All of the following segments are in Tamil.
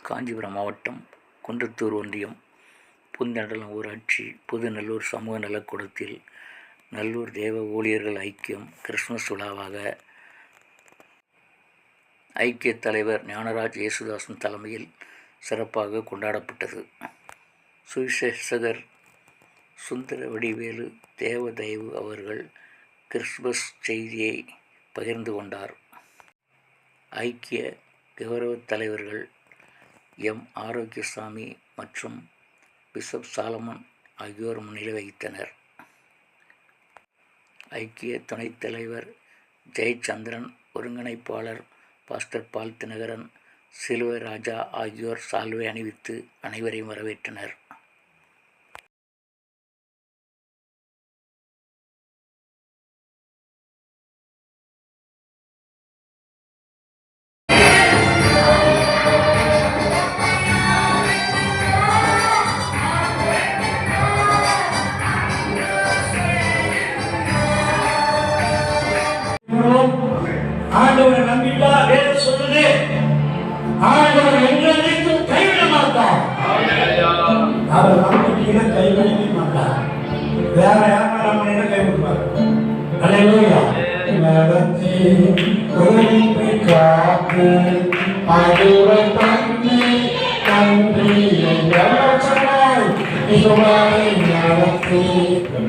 காஞ்சிபுரம் மாவட்டம் குன்றத்தூர் ஒன்றியம் புந்தண்டலம் ஊராட்சி புதுநல்லூர் சமூக நலக்கூடத்தில் நல்லூர் தேவ ஊழியர்கள் ஐக்கியம் கிறிஸ்துமஸ் விழாவாக ஐக்கிய தலைவர் ஞானராஜ் இயேசுதாசன் தலைமையில் சிறப்பாக கொண்டாடப்பட்டது. சுவிசேஷகர் சுந்தர வடிவேலு தேவதயவு அவர்கள் கிறிஸ்துமஸ் செய்தியை பகிர்ந்து கொண்டார். ஐக்கிய கௌரவ தலைவர்கள் எம். ஆரோக்கியசாமி மற்றும் பிஷப் சாலமன் ஆகியோர் முன்னிலை வகித்தனர். ஐக்கிய துணைத் தலைவர் ஜெயச்சந்திரன் ஒருங்கிணைப்பாளர் பாஸ்டர் பால் தினகரன் சிலுவை ராஜா ஆகியோர் சால்வை அணிவித்து அனைவரையும் வரவேற்றனர்.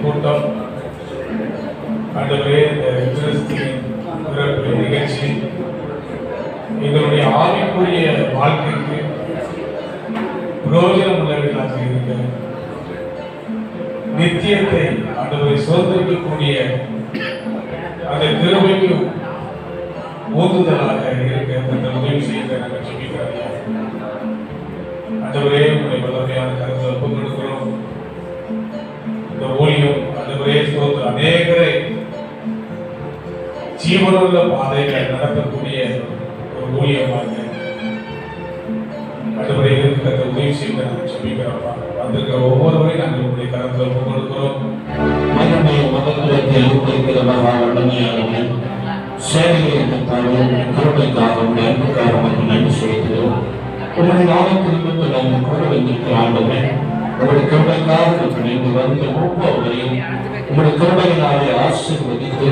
கூட்டம் ஆண்டவரே இந்த நிகழ்ச்சி. எங்களுடைய ஆவிக்குரிய வாழ்க்கைக்கு பிரயோஜனம் உள்ளவர்களாக இருக்க நித்தியத்தை ஆண்டவரை சுதந்திரிக்கக்கூடிய அந்த கிருபைக்கு ஊந்துதலாக இருக்க இந்த உதவி செய்ய நாங்கள் ஆண்டவரே உங்களுடைய வல்லமையான கருத்தை ஒப்புக் கொடுக்கிறோம் இந்த ஊழியம் ஆண்டவரே ஸ்தோத்திரம். அநேகரை ஜீவனுள்ள பாதைகளை நடத்தக்கூடிய ஒரு ஊழியமாக ஆண்டவரே இருக்கிற உதவி செய்ய நாங்கள் சொல்லிக்கிறோம் வந்திருக்கிற ஒவ்வொருவரையும் நாங்கள் உங்களுடைய கருத்தை ஒப்புக் கொடுக்கிறோம் மகிமை மகத்துவத்தில் இருக்கிற மகா சேவைகளுக்காகவும் கருணைக்காகவும் அன்புக்காகவும் நன்றி செலுத்துகிறோம். உங்களுடைய நாமத்திற்கு நாம் கூட வந்திருக்கிற ஆண்டவன் உங்களுடைய கிருபைக்காக இணைந்து வந்த ஒவ்வொருவரையும் உங்களுடைய கருணையினாலே ஆசீர்வதித்து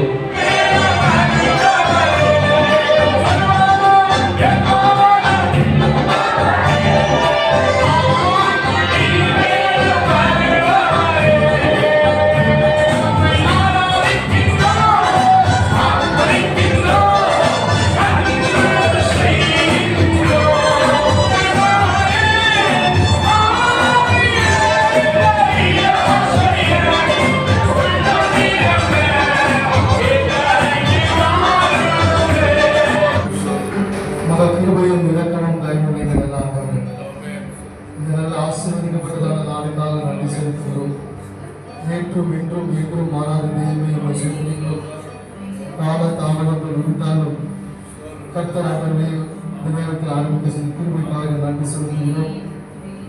கர்த்தர் அவர்களை இந்த நேரத்தில் ஆரம்பிக்க செய்த கிருபைக்காக நன்றி சொல்கிறோம்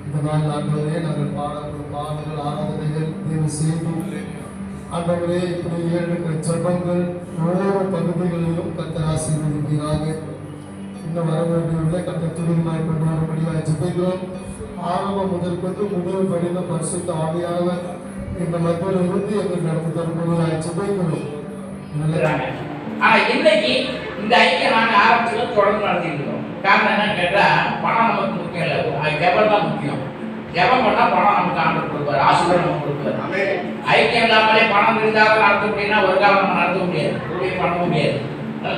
இந்த நாள் ஆண்டவரே நாங்கள் பாடல்கள் பாடல்கள் ஆராதனைகள் தேவ செய்தி ஆண்டவரே இப்படி ஏழு ஜபங்கள் ஒவ்வொரு பகுதிகளிலும் கர்த்தர் ஆசீர்வதிக்கிறாங்க இன்னும் வர வேண்டியவர்களை கர்த்தர் துணிகளாய் கொண்டு வரும்படியாக ஜெபிக்கிறோம். ஆரம்பம் முதல் கொண்டு முடிவு படிந்த பரிசுத்த ஆவியாக இந்த மக்கள் இருந்து எங்களுக்கு நடத்தி தரும்படியாக ஜெபிக்கிறோம். இன்னைக்கு இந்த ஐக்கியம் நாங்கள் ஆரம்பத்தில் தொடர்ந்து நடத்திட்டு இருக்கோம். காரணம் என்னன்னு கேட்டா பணம் நமக்கு முக்கியம் இல்லை. அது தான் முக்கியம். ஜபம் பண்ணா பணம் நமக்கு ஆண்டு கொடுப்பாரு ஆசிரியர் நமக்கு கொடுப்பாரு. ஐக்கியம் இல்லாமலே பணம் இருந்தாலும் நடத்த முடியும்னா ஒரு காலம் நம்ம நடத்த முடியாது. ஊழியம் பண்ண முடியாது.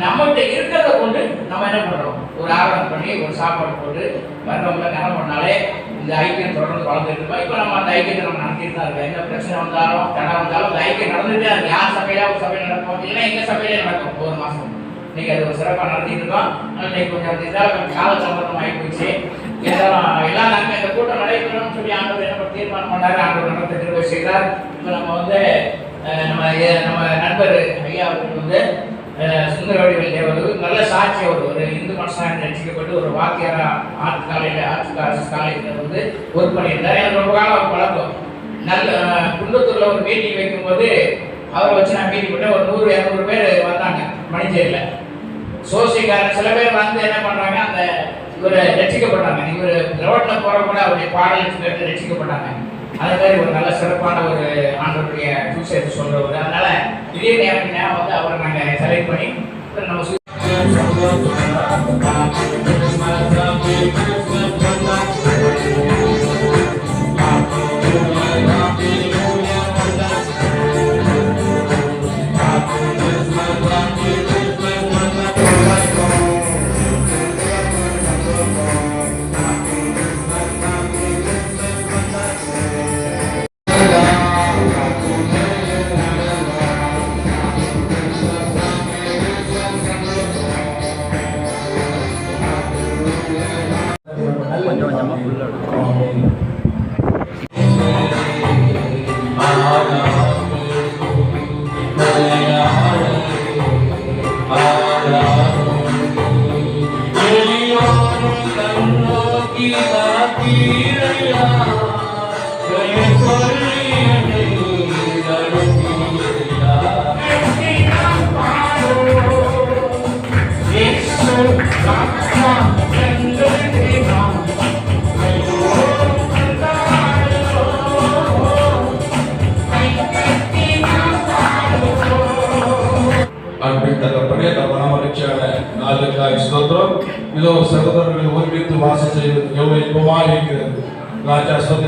நம்மகிட்ட இருக்கிறத கொண்டு நம்ம என்ன பண்றோம்? ஒரு ஆராதனை பண்ணி ஒரு சாப்பாடு போட்டு வர்றவங்க கனம் பண்ணாலே இந்த ஐக்கியம் தொடர்ந்து வளர்ந்துட்டு இருக்கோம். இப்போ நம்ம அந்த ஐக்கியத்தை நம்ம நடத்திட்டு தான் இருக்கோம். எந்த பிரச்சனை வந்தாலும் தடை வந்தாலும் அந்த ஐக்கியம் நடந்துட்டே இருக்கு. யார் சபையில ஒரு சபையில நடக்கும் இல்லைன்னா எங்க சபையிலே நடக்கும்? ஒரு மாசம். இன்னைக்கு அது ஒரு சிறப்பாக நடத்திட்டு இருக்கோம். இன்னைக்கு கொஞ்சம் இதாக கொஞ்சம் கால சம்பந்தம் ஆகி போச்சு. எல்லாம் எல்லாம் நாங்கள் இந்த கூட்டம் நடைபெறணும்னு சொல்லி ஆண்டவர் என்ன தீர்மானம் பண்ணாரு. ஆண்டவர் நடத்த திரும்ப செய்கிறார் இப்போ நம்ம வந்து நம்ம நம்ம நண்பர் ஐயா அவர்கள் வந்து அஹ், சுந்தரவடிகள் நல்ல சாட்சி அவர் ஒரு இந்து மனசாக ரசிக்கப்பட்டு ஒரு வாத்தியாரா ஆர்ட்ஸ் காலேஜில் ஆர்ட்ஸ் ஆர்ட்ஸ் காலேஜில் வந்து ஒர்க் பண்ணியிருந்தார். எனக்கு ரொம்ப காலம் அவர் பழக்கம் நல்ல குண்டத்தூரில் ஒரு மீட்டிங் வைக்கும்போது அவரை வச்சு நான் மீட்டிங் பண்ணேன். ஒரு நூறு இரநூறு பேர் வந்தாங்க. மணிச்சேரியில் சோசியக்காரன் சில பேர் வந்து என்ன பண்றாங்க அந்த இவர் ரசிக்கப்பட்டாங்க. இவர் ரோட்ல போற கூட அவருடைய பாடல் கேட்டு ரசிக்கப்பட்டாங்க. அதே மாதிரி ஒரு நல்ல சிறப்பான ஒரு ஆண்டவருடைய சூசேட் சொல்றவர் அதனால இதே நேரம் நேரம் வந்து அவரை நாங்கள் செலக்ட் பண்ணி நம்ம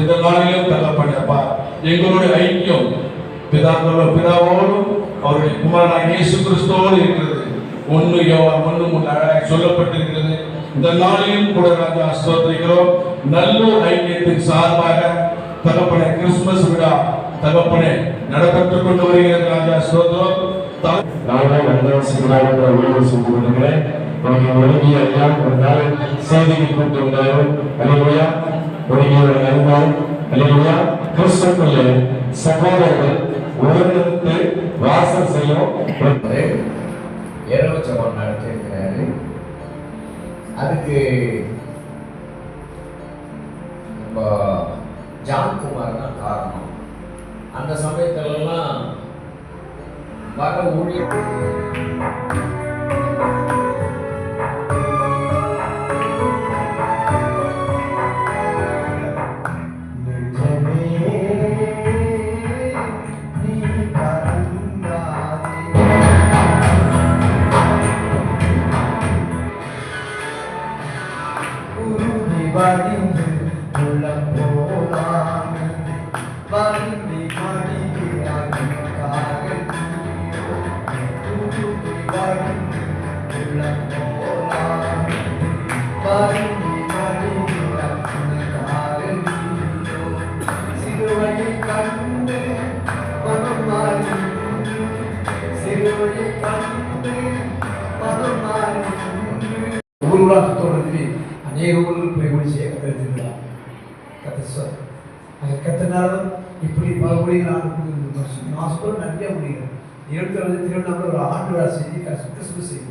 ராஜா ஸ்தோத்திரம் நாளிலும் தகப்பனே அப்பா எங்களுடைய ஐக்கியம் பிதாக்களோ பிதாவோடும் அவருடைய குமாரனாக இயேசு கிறிஸ்துவோடு இருக்கிறது. ஒன்று யோவான் ஒன்று மூணு அழகாய் சொல்லப்பட்டிருக்கிறது. இந்த நாளிலும் கூட ராஜா ஸ்தோத்திரிக்கிறோம் நல்லூர் ஐக்கியத்தின் சார்பாக தகப்பனை கிறிஸ்துமஸ் விழா தகப்பனை நடைபெற்றுக் கொண்டு வருகிறது ராஜா ஸ்தோத்திரம் நாங்கள் வந்தால் சிங்களாக ஊழியர் செய்து ஐயா ஒரு நாள் செய்திக்கு கூட்டு வந்தாலும் அலையா ஒழுங்கியவர் அறிந்தால் கிறிஸ்துக்குள்ளே சகோதரர்கள் வாசம் செய்யும் இரவு ஜபம் நடத்தியிருக்கிறாரு. அதுக்கு நம்ம ஜான்குமார் தான் காரணம். அந்த சமயத்துலலாம் வர ஊழியர் ஊர்வலாக தொடர்ந்து அநேக ஊர்கள் போய் செய்ய கத்திருக்கிறார் கத்த சார் அது கத்தினாலும் இப்படி பல மொழிகள் மாசத்தோடு நிறைய மொழிகள் இருபத்தி ரெண்டு திருவண்ணாமலை ஒரு ஆண்டு விழா செய்தி கிறிஸ்துமஸ் செய்தி.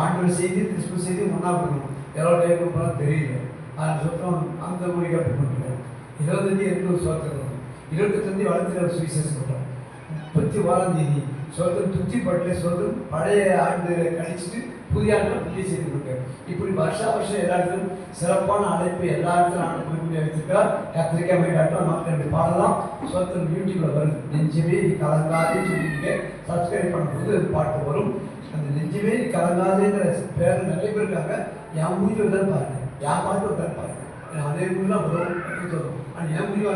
ஆண்டு விழா செய்தி கிறிஸ்துமஸ் செய்தி ஒன்றா பண்ணணும் எவ்வளோ டைம் போனால் தெரியல. அது சுத்தம் அந்த மொழிக்கு அப்படி பண்ணுறோம் இருபத்தஞ்சி எட்டு ஒரு சோத்திரம். இருபத்தஞ்சு வளர்த்து சுவிசேஷம் பண்ணுறோம் முப்பத்தி ஓராம் தேதி சோதம் துத்தி பட்டில சோதம் பழைய ஆண்டு கழிச்சுட்டு புதிய ஆண்டு புதிய செய்து கொடுக்க இப்படி வருஷா வருஷம் எல்லா இடத்துலையும் சிறப்பான அழைப்பு எல்லா இடத்துலையும் ஆண்டு கொடுக்க கத்திரிக்கா கத்திரிக்காய் மைடாட்டம் மக்கள் பாடலாம். சோத்தம் யூடியூப்ல வருது நெஞ்சமே நீ கலங்காதே சொல்லிட்டு சப்ஸ்கிரைப் பண்ணும்போது பாட்டு வரும். அந்த நெஞ்சமே நீ கலங்காதேங்கிற பேர் நிறைய பேர் இருக்காங்க. என் முடிவு தான் பாருங்க. என் பாட்டு தான் பாருங்க. அதே வரும் அப்படின்னு சொல்லுவோம். ஆனால் என் முடிவு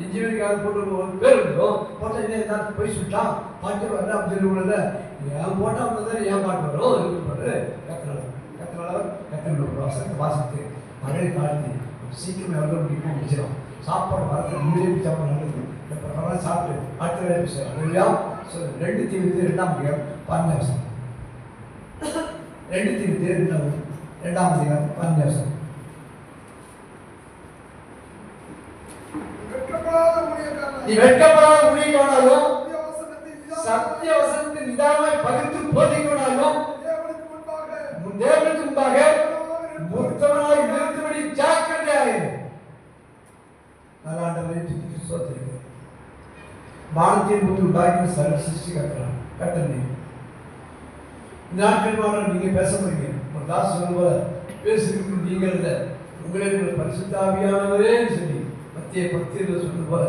இன்ஜினியரிங் போட்டு ஒரு பேர் வந்துடும் போட்டால் என்ன ஏதாவது போய் சுட்டான். பாட்டு வரல அப்படின்னு உள்ளத என் போட்டால் வந்தது என் பாட்டு வரும்? இருக்கு பாரு. கத்தினால கத்தினால கத்தின வாசத்தை வாசித்து மழை தாழ்த்தி சீக்கிரம் எவ்வளோ முடியுமோ முடிச்சிடும் சாப்பாடு வரது முன்னாடி சாப்பாடு நல்லது இப்போ பிரகாரம் சாப்பிட்டு அடுத்த வேலை பேசுகிறேன் இல்லையா? ஸோ ரெண்டு தீவிரத்து ரெண்டாம் அதிகாரம் பாஞ்சாசம் ரெண்டு தீவிரத்து ரெண்டாம் ரெண்டாம் அதிகாரம் பாஞ்சாசம் நீ வெட்கப்படாத முடிக்கொண்டாலும் சத்திய வசனத்தை நிதானமாய் பகிர்ந்து போதிக்கொண்டாலும் தேவனுக்கு முன்பாக முத்தவனாய் நிறுத்தும்படி ஜாக்கிரதையாயிரு நல்லாண்டவரை சோத்திருக்கிறேன். வானத்தின் போது உண்டாக்கி சர்வ சிருஷ்டி கட்டுறான் கட்டணி நாட்கள் நீங்க பேச முடியும் ஒரு தாஸ் சொல்லும்போது பேசுகிறது நீங்கள் இல்லை உங்களை உங்கள் பரிசுத்த ஆவியானவரே சொல்லி மத்திய பத்தியில் சொன்ன போல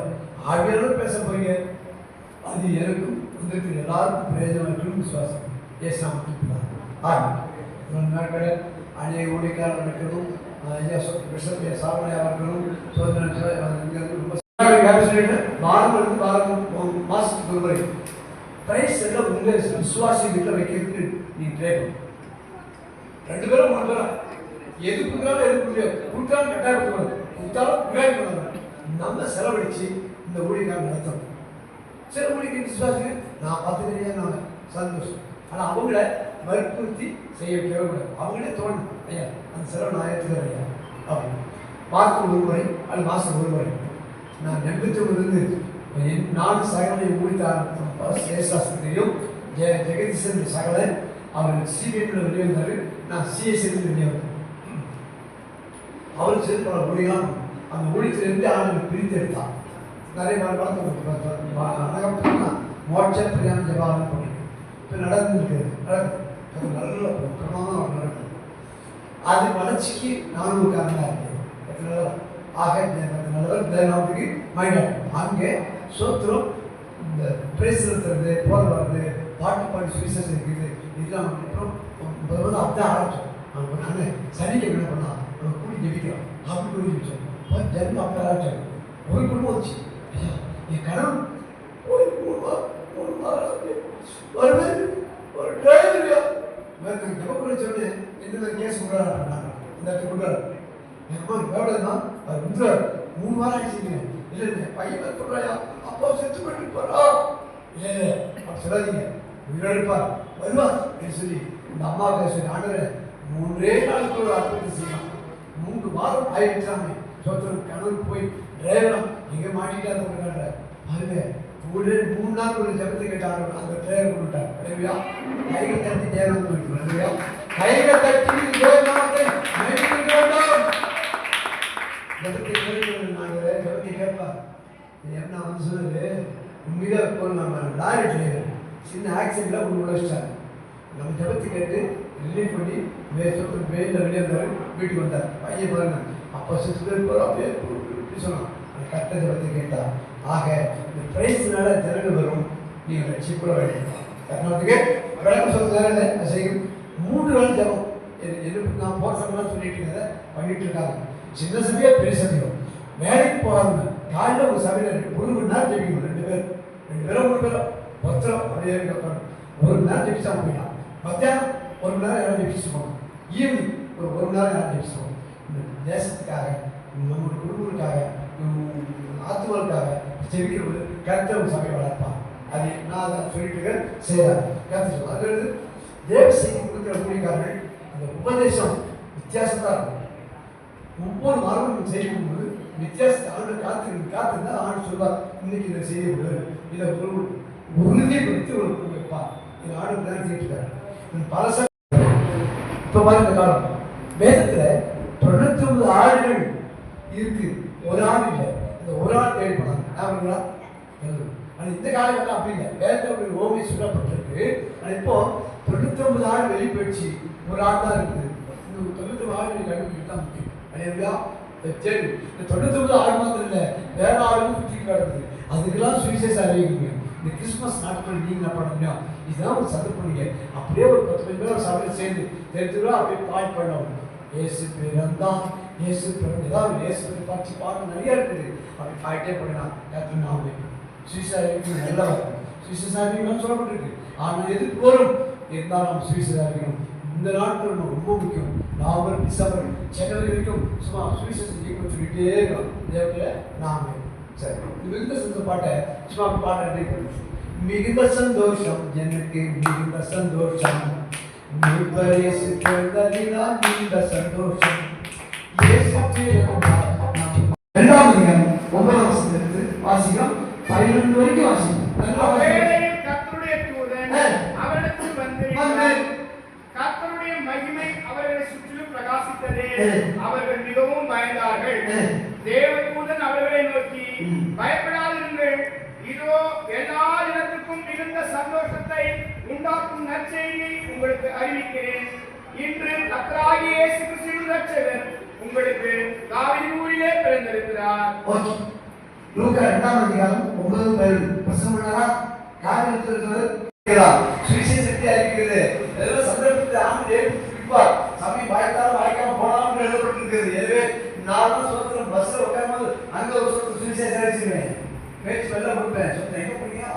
ஆவியானவர் பேச போறீங்க. அது எனக்கும் உங்களுக்கு எல்லாருக்கும் பிரயோஜனம் இருக்குன்னு விசுவாசம் ஏசாம ஆமாம் நாட்களில் அநேக ஊழியக்காரர் இருக்கணும் ஐயா பிஷப் சாமனையா இருக்கணும் சோதனை ரொம்ப வாரம் இருந்து மாசத்துக்கு ஒரு முறை. பிரைஸ் எல்லாம் உங்க விசுவாசிகிட்ட வைக்கிறதுக்கு நீ ட்ரை பண்ணு. ரெண்டு பேரும் மூணு பேரும் எது கொடுத்தாலும் கட்டாயம் கொடுக்கணும். கொடுத்தாலும் நம்ம செலவழிச்சு இந்த ஊழியக்காரன் நடத்தணும் சில ஊழியர்கள் விசுவாசிகள் நான் பார்த்துக்கிறேன் நான். சந்தோஷம். ஆனால் அவங்கள வற்புறுத்தி செய்ய வைக்கவே கூடாது அவங்களே தோணும் ஐயா அந்த செலவு நான் ஏற்றுக்கிறேன் ஐயா. அவங்க மாதம் ஒரு முறை அல்லது மாதம் ஒரு முறை. நான் எண்பத்தொம்பதுலேருந்து என் நாலு சகலை முடித்த ஆரம்பித்தோம் சேஷாஸ்திரியும் ஜெய ஜெகதீசன் சகலன் அவர் சிபிஎம்ல வெளியே வந்தார் நான் சிஎஸ்எல் வெளியே வந்தேன் அவர் சேர்ந்த பல ஊழியம் அந்த ஊழியத்திலிருந்து அவர்கள் பிரித்தெடுத்தார் நிறைய நாள் வளர்த்து மோட்ச பிரியாணம் ஜபாலம் பண்ணிட்டு இப்போ நடந்துருக்கு. நடக்குது அது நல்ல பிரமாதம் நடக்குது அது வளர்ச்சிக்கு நானும் ஒரு காரணமாக இருக்கேன். ஆக நல்லவர் தேவநாமத்துக்கு மைண்ட் அங்கே சோத்திரம் இந்த பிரேஸ் இருக்கிறது போல வர்றது பாட்டு பாட்டு சுவிசேஷம் இருக்குது இதெல்லாம் அப்புறம் முதல்ல அப்படியே ஆரம்பிச்சோம். அவன் நான் சனிக்கு என்ன பண்ணா அவன் கூடி ஜெபிக்கிறோம் அப்படி கூடி ஜெபிச்சோம் ஜென்மம் அப்படி ஆரம்பிச்சோம் ஒரு குடும்பம் வச்சு என் கடன் ஒரு மூணு மாதம் மூணு ஒரு டிரைவரியா நான் ஜெபக்குள்ள சொன்னேன் இந்த மாதிரி கேஸ் கொடுறாரு இந்த இடத்துல கொடுறாரு எம்மா எவ்வளோதான் அது வந்து மூணு வாரம் ஆயிடுச்சுங்க இல்லை இல்லை பையன் சொல்கிறாயா அப்பா செத்து போயிட்டு போறா. ஏ அப்படி சொல்லாதீங்க. உயிரோடு வருவார் என்று சொல்லி இந்த அம்மாவுக்கு சொல்லி ஆண்டவரே மூன்றே நாளுக்கு ஒரு அற்புதத்தை செய்யலாம் மூன்று சோத்திரம் போய் டிரைவரம் எங்கே மாட்டிட்டாரு அதுவே ஒரு மூணு நாள் ஒரு ஜபத்தை கேட்டாங்க அந்த டிரைவர் கொடுத்தார் இல்லையா கைகள் தட்டி தேவன் பண்ணிட்டு இல்லையா கைகள் தட்டி தேவனாமத்தை மகிமைப்படுத்த வேண்டும் ஜபத்தை கேட்கணும் நாங்கள் ஜபத்தை கேட்பார் இது என்ன வந்து சொன்னது உண்மையிலே இப்போ நம்ம லாரி டிரைவர் சின்ன ஆக்சிடெண்ட்டில் ஒன்று உழைச்சிட்டாங்க நம்ம ஜபத்தை கேட்டு ரிலீவ் பண்ணி வே வெயிலில் வெளியே வந்தார் வீட்டுக்கு வந்தார். பையன் அப்போ சிஸ்டர் போகிறோம் அப்படியே சொன்னான். அந்த பற்றி கேட்டார் ஆக இந்த பிரைஸ்னால திறன் வரும். நீங்கள் ரட்சிப்புற வேண்டும். கர்நாடகத்துக்கு விளக்கம் சொல்ல செய்யும். மூன்று நாள் ஜபம். நான் போகிற சமயம் சொல்லிட்டு இருக்கதை பண்ணிட்டு இருக்காங்க. சின்ன சபையோ பெரிய சமயம். வேலைக்கு போகாதுங்க காலையில் ஒரு சபையில் ஒரு மணி நேரம் ஜெபிக்கணும். ரெண்டு பேர் ரெண்டு பேரும் மூணு பேரும். பத்திரம். அப்படியே இருக்க ஒரு மணி நேரம் ஜெபிச்சா போயிடலாம். மத்தியானம் ஒரு மணி நேரம் யாரும் ஜெபிச்சு போகணும் ஈவினிங் ஒரு ஒரு மணி நேரம் யாரும் ஜெபிச்சு போகணும் இந்த தேசத்துக்காக நம்ம குடும்பத்துக்காக நம்ம ஆத்துவர்களுக்காக ஜெபிக்கிறது சபை வளர்ப்பான். அது நான் அதை சொல்லிட்டு இருக்கேன் செய்கிறார் கருத்து சொல்லுவேன் அது தேவ செய்தி கொடுக்குற ஊழியக்காரர்கள் அந்த உபதேசம் வித்தியாசத்தான் இருக்கும். ஒவ்வொரு வாரமும் செய்யும்போது வித்தியாசத்தை ஆண்டு காத்து காத்திருந்தா ஆண்டு சொல்வார் இன்னைக்கு இதை செய்ய விடு இதை ஒரு உறுதிப்படுத்தி ஒரு வைப்பார். இது ஆண்டு தான் இருக்காரு பல இப்போ மாதிரி இந்த காலம். வேதத்தில் தொண்ணூத்தி ஒன்பது ஆடுகள் இருக்குது ஒரு ஆள் இல்லை. இந்த ஒரு ஆள் தேவைப்படாது பண்ணாங்க ஆனால் இந்த காலகட்டம் அப்படி இல்லை. வேதத்தில் ஒரு ஓமை சொல்லப்பட்டிருக்கு. ஆனால் இப்போ தொண்ணூத்தொன்பது ஆள் வெளியே போயிடுச்சு ஒரு ஆள் தான் இருக்குது. இந்த தொண்ணூத்தொம்பது ஆள் கண்டுபிடிக்க தான் முக்கியம். அலையா சரி இந்த தொண்ணூத்தொம்பது ஆள் மாத்திரம் இல்லை. வேற ஆளும் சுற்றி கிடக்குது அதுக்கெல்லாம் சுவிசேஷம் அறிவிக்குங்க இந்த கிறிஸ்மஸ் நாட்கள் நீங்கள் என்ன பண்ண முடியும்? இதுதான் ஒரு சத்து பண்ணுங்க அப்படியே ஒரு பத்து பேர் பேர் ஒரு சபையில் சேர்ந்து தெரிஞ்சுக்கலாம் அப்படியே பாய் பண்ணணும் இயேசு பிறந்தான் இயேசு பிறந்த ஏதாவது இயேசு பற்றி பாட்டு நிறைய இருக்குது. அப்படி பாயிட்டே பண்ணலாம் கற்று நாமே சுவிசாரிக்கு நல்லவர். சுவிசாரிக்கணும்னு சொல்லப்பட்டிருக்கு. ஆனால் எதுக்கு வரும் இருந்தாலும் சுவிசாரிக்கணும் இந்த நாட்கள் நம்ம ரொம்ப முக்கியம். நவம்பர் டிசம்பர் ஜனவரி வரைக்கும் சும்மா சுவிசேஷம் ஜீவன் சொல்லிட்டே இருக்கணும் தேவையில்ல நாமே. சரி. மிகுந்த சந்த பாட்டை சும்மா பாட்டு மிகுந்த சந்தோஷம் எனக்கு மிகுந்த சந்தோஷம். நீ பரிசு பிறந்ததினால் மிகுந்த சந்தோஷம். இரண்டாவது ஒன்பதாம் வருஷத்திலிருந்து வாசிக்கிறோம். பன்னிரண்டு வரைக்கும் வாசிக்கிறோம் நல்லா கத்தருடைய தூதன் அவனுக்கு வந்து கத்தருடைய மகிமை அவர்களை சுற்றிலும் பிரகாசித்தது. அவர்கள் மிகவும் பயந்தார்கள். தேவதூதன் அவர்களை நோக்கி பயப்படாதிருங்கள். இதோ எல்லா இனத்துக்கும் மிகுந்த சந்தோஷத்தை உண்டாக்கும் நற்செய்தியை உங்களுக்கு அறிவிக்கிறேன். இன்று கத்தராகிய இயேசு கிறிஸ்துவின் ரட்சகர் உங்களுக்கு தாவீது ஊரிலே பிறந்திருக்கிறார். ஓகே. லூக்கா இரண்டாம் அதிகாரம் ஒன்பது பேர் பசுமனரா காரியத்தில் இருக்கிறது சுவிசேஷத்தை அறிவிக்கிறது. எல்லாம் சந்தர்ப்பத்தை ஆண்டு குறிப்பார். சாமி வாய்த்தாலும் வாய்க்காம போனாலும் எழுதப்பட்டிருக்கிறது. எனவே நானும் சுதந்திரம் பஸ்ல உட்கார்ந்து அங்க ஒரு சுவிசேஷம் அடிச்சுக்கிறேன் பேச்சு வெள்ள கொடுப்பேன். சொன்னேன் எங்க போனியா